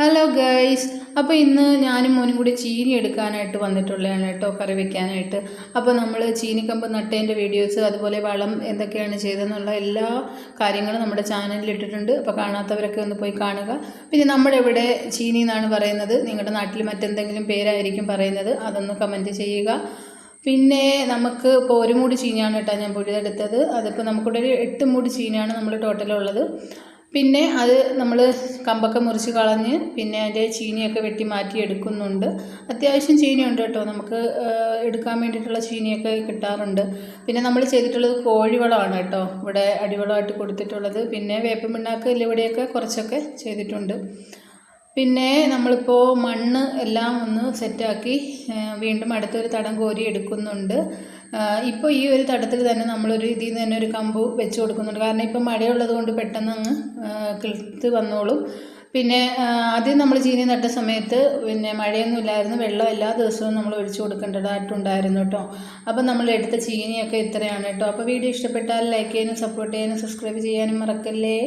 Hello guys അപ്പോൾ ഇന്ന് ഞാനും മോനും കൂടി ചീനി എടുക്കാനായിട്ട് വന്നിട്ടുള്ളതാണ് കേട്ടോ കറി വെക്കാനായിട്ട്. അപ്പോൾ നമ്മൾ ചീനിക്കമ്പ് നട്ടേന്റെ വീഡിയോസ് അതുപോലെ വളം എന്തൊക്കെയാണ് ചെയ്തതെന്നുള്ള എല്ലാ കാര്യങ്ങളും നമ്മുടെ ചാനലിൽ ഇട്ടിട്ടുണ്ട്. അപ്പോൾ കാണാത്തവരൊക്കെ ഒന്ന് പോയി കാണുക. പിന്നെ നമ്മുടെ ഇവിടെ ചീനി എന്നാണ് പറയുന്നത്. നിങ്ങളുടെ നാട്ടിൽ മറ്റെന്തെങ്കിലും പേരായിരിക്കും പറയുന്നത്. അതൊന്ന് കമന്റ് ചെയ്യുക. പിന്നെ നമുക്ക് ഇപ്പോൾ ഒരു മൂടി ചീനിയാണ് കേട്ടോ ഞാൻ പുഴുതെടുത്തത്. അതിപ്പോൾ നമുക്കിവിടെ ഒരു എട്ട് മൂടി ചീനിയാണ് നമ്മൾ ടോട്ടലുള്ളത് പിന്നെ അത് നമ്മൾ കമ്പൊക്കെ മുറിച്ച് കളഞ്ഞ് പിന്നെ അതിന്റെ ചീനിയൊക്കെ വെട്ടി മാറ്റി എടുക്കുന്നുണ്ട്. അത്യാവശ്യം ചീനിയുണ്ട് കേട്ടോ. നമുക്ക് എടുക്കാൻ വേണ്ടിയിട്ടുള്ള ചീനിയൊക്കെ കിട്ടാറുണ്ട്. പിന്നെ നമ്മൾ ചെയ്തിട്ടുള്ളത് കോഴിവളമാണ് കേട്ടോ. ഇവിടെ അടിവളമായിട്ട് കൊടുത്തിട്ടുള്ളത്. പിന്നെ വേപ്പൻ പിണ്ണാക്ക് ഇല്ലിവിടെയൊക്കെ കുറച്ചൊക്കെ ചെയ്തിട്ടുണ്ട്. പിന്നെ നമ്മളിപ്പോൾ മണ്ണ് എല്ലാം ഒന്ന് സെറ്റാക്കി വീണ്ടും അടുത്തൊരു തടം കോരി എടുക്കുന്നുണ്ട്. ഇപ്പോൾ ഈ ഒരു തടത്തിൽ തന്നെ നമ്മളൊരു ഇതിൽ നിന്ന് തന്നെ ഒരു കമ്പ് വെച്ച് കൊടുക്കുന്നുണ്ട്. കാരണം ഇപ്പം മഴയുള്ളത് കൊണ്ട് പെട്ടെന്ന് അങ്ങ് കിളുത്ത് വന്നോളും. പിന്നെ ആദ്യം നമ്മൾ ചീനി നട്ട സമയത്ത് പിന്നെ മഴയൊന്നും ഇല്ലായിരുന്നു. വെള്ളം എല്ലാ ദിവസവും നമ്മൾ ഒഴിച്ചു കൊടുക്കേണ്ടതായിട്ടുണ്ടായിരുന്നു കേട്ടോ. അപ്പം നമ്മൾ എടുത്ത ചീനിയൊക്കെ ഇത്രയാണ് കേട്ടോ. അപ്പോൾ വീഡിയോ ഇഷ്ടപ്പെട്ടാൽ ലൈക്ക് ചെയ്യാനും സപ്പോർട്ട് ചെയ്യാനും സബ്സ്ക്രൈബ് ചെയ്യാനും മറക്കല്ലേ?